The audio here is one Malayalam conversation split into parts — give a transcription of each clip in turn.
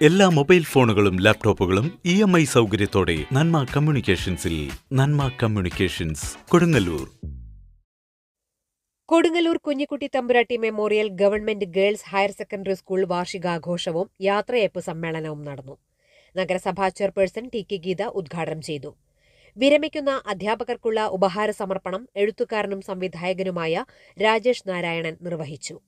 എല്ലാ മൊബൈൽ ഫോണുകളും ലാപ്ടോപ്പുകളും ഇ എം ഐ സൗകര്യത്തോടെ Nanma കമ്മ്യൂണിക്കേഷൻസിൽ Nanma Communications Kodungallur. Kodungallur Kunjikkutty Thampuratti memorial government girls higher secondary school വാർഷികാഘോഷവും യാത്രയയപ്പ് സമ്മേളനവും നടന്നു. നഗരസഭാ ചെയർപേഴ്സൺ ടി കെ ഗീത ഉദ്ഘാടനം ചെയ്തു. വിരമിക്കുന്ന അധ്യാപകർക്കുള്ള ഉപഹാര സമർപ്പണം എഴുത്തുകാരനും സംവിധായകനുമായ രാജേഷ് നാരായണൻ നിർവഹിച്ചു.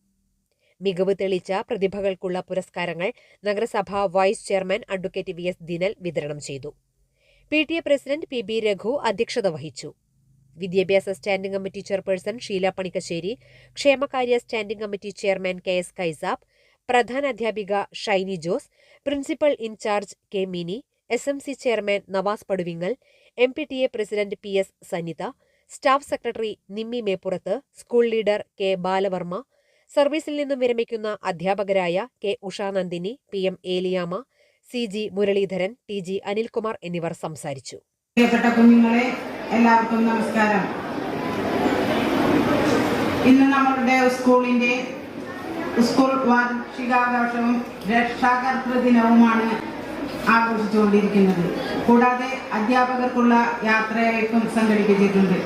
മികവ് തെളിച്ച പ്രതിഭകൾക്കുള്ള പുരസ്കാരങ്ങൾ നഗരസഭാ vice chairman advocate V S Dinal വിതരണം ചെയ്തു. P T A president P B Raghu അധ്യക്ഷത വഹിച്ചു. വിദ്യാഭ്യാസ standing committee chairperson Sheela Panikkassery ക്ഷേമകാര്യ standing committee chairman K S Kaisab പ്രധാന അധ്യാപിക Shiny Jose principal in charge K Mini S M C chairman Navas Paduvingal M P T A president P S Sanitha staff secretary Nimmi Meppurath school leader K Balavarma സർവീസിൽ നിന്നും വിരമിക്കുന്ന അധ്യാപകരായ K Ushanandini P M Eliyamma C G Muraleedharan T G Anilkumar എന്നിവർ സംസാരിച്ചു. പ്രിയപ്പെട്ട കുഞ്ഞുങ്ങളെ എല്ലാവർക്കും നമസ്കാരം. ഇന്ന് നമ്മളുടെ സ്കൂളിന്റെ സ്കൂൾ വാർഷികാഘോഷവും രക്ഷാകർത്തൃ ദിനവുമാണ് ആഘോഷിച്ചുകൊണ്ടിരിക്കുന്നത്. കൂടാതെ അധ്യാപകർക്കുള്ള യാത്രയയപ്പും സംഘടിപ്പിച്ചിട്ടുണ്ട്.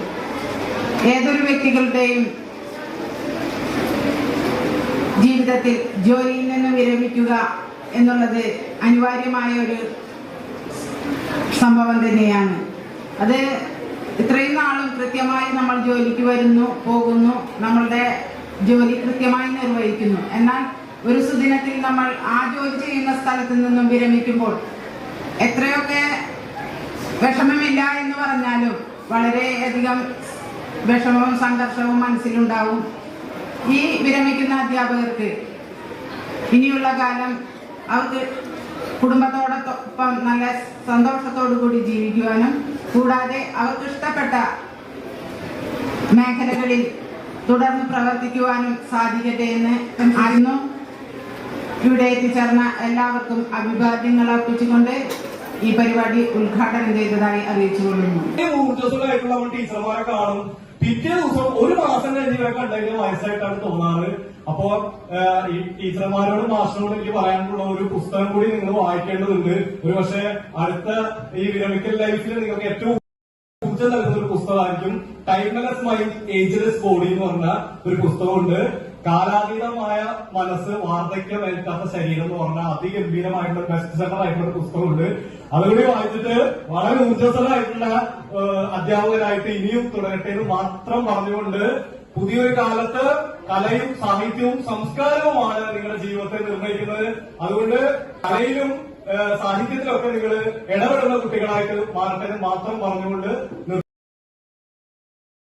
ഏതൊരു വ്യക്തികളുടെയും ജീവിതത്തിൽ ജോലിയിൽ നിന്ന് വിരമിക്കുക എന്നുള്ളത് അനിവാര്യമായ ഒരു സംഭവം തന്നെയാണ്. അത് ഇത്രയും നാളും കൃത്യമായി നമ്മൾ ജോലിക്ക് വരുന്നു പോകുന്നു നമ്മളുടെ ജോലി കൃത്യമായി നിർവഹിക്കുന്നു. എന്നാൽ ഒരു സുദിനത്തിൽ നമ്മൾ ആ ജോലി ചെയ്യുന്ന സ്ഥലത്ത് നിന്നും വിരമിക്കുമ്പോൾ എത്രയൊക്കെ വിഷമമില്ല എന്ന് പറഞ്ഞാലും വളരെയധികം വിഷമവും സംഘർഷവും മനസ്സിലുണ്ടാവും. ഈ വിരമിക്കുന്ന അധ്യാപകർക്ക് ഇനിയുള്ള കാലം അവർക്ക് കുടുംബത്തോടൊപ്പം നല്ല സന്തോഷത്തോടു കൂടി ജീവിക്കുവാനും കൂടാതെ അവർക്ക് ഇഷ്ടപ്പെട്ട മേഖലകളിൽ തുടർന്ന് പ്രവർത്തിക്കുവാനും സാധിക്കട്ടെ എന്ന് ആയിരുന്നു. ഇവിടെ എത്തിച്ചേർന്ന എല്ലാവർക്കും അഭിവാദ്യങ്ങൾ അർപ്പിച്ചുകൊണ്ട് ഈ പരിപാടി ഉദ്ഘാടനം ചെയ്തതായി അറിയിച്ചുകൊള്ളുന്നു. കൊള്ളുന്നു ടീച്ചർമാരെ കാണും. പിറ്റേ ദിവസം ഒരു മാസം കഴിഞ്ഞ് ഇവരെ വയസ്സായിട്ടാണ് തോന്നാറ്. അപ്പോ ഈ ടീച്ചർമാരോടും മാസ്റ്ററോടും എനിക്ക് പറയാനുള്ള ഒരു പുസ്തകം കൂടി നിങ്ങൾ വായിക്കേണ്ടതുണ്ട്. ഒരു പക്ഷേ അടുത്ത ഈ വിരമിക്കൽ ലൈഫിൽ നിങ്ങൾക്ക് ഏറ്റവും ഊർജം നൽകുന്ന ഒരു പുസ്തകമായിരിക്കും ടൈംലെസ് മൈൻഡ് ഏജ്ലെസ് ബോഡി എന്ന് പറഞ്ഞ ഒരു പുസ്തകമുണ്ട്. കാലാതീതമായ മനസ്സ് വാർദ്ധക്യമേൽക്കാത്ത ശരീരം എന്ന് പറഞ്ഞാൽ അതിഗംഭീരമായിട്ടുള്ള ബെസ്റ്റ് സെല്ലർ ആയിട്ടുള്ള പുസ്തകമുണ്ട് അതുകൂടി വായിച്ചിട്ട് വളരെ ഊർജസ്വലമായിട്ടുള്ള അധ്യാപകരായിട്ട് ഇനിയും തുടരട്ടെ എന്ന് മാത്രം പറഞ്ഞുകൊണ്ട് പുതിയൊരു കാലത്ത് കലയും സാഹിത്യവും സംസ്കാരവുമാണ് നിങ്ങളുടെ ജീവിതത്തെ നിർണയിക്കുന്നത് അതുകൊണ്ട് കലയിലും സാഹിത്യത്തിലൊക്കെ നിങ്ങൾ ഇടപെടുന്ന കുട്ടികളായിട്ട് മാറട്ടെ മാത്രം പറഞ്ഞുകൊണ്ട്.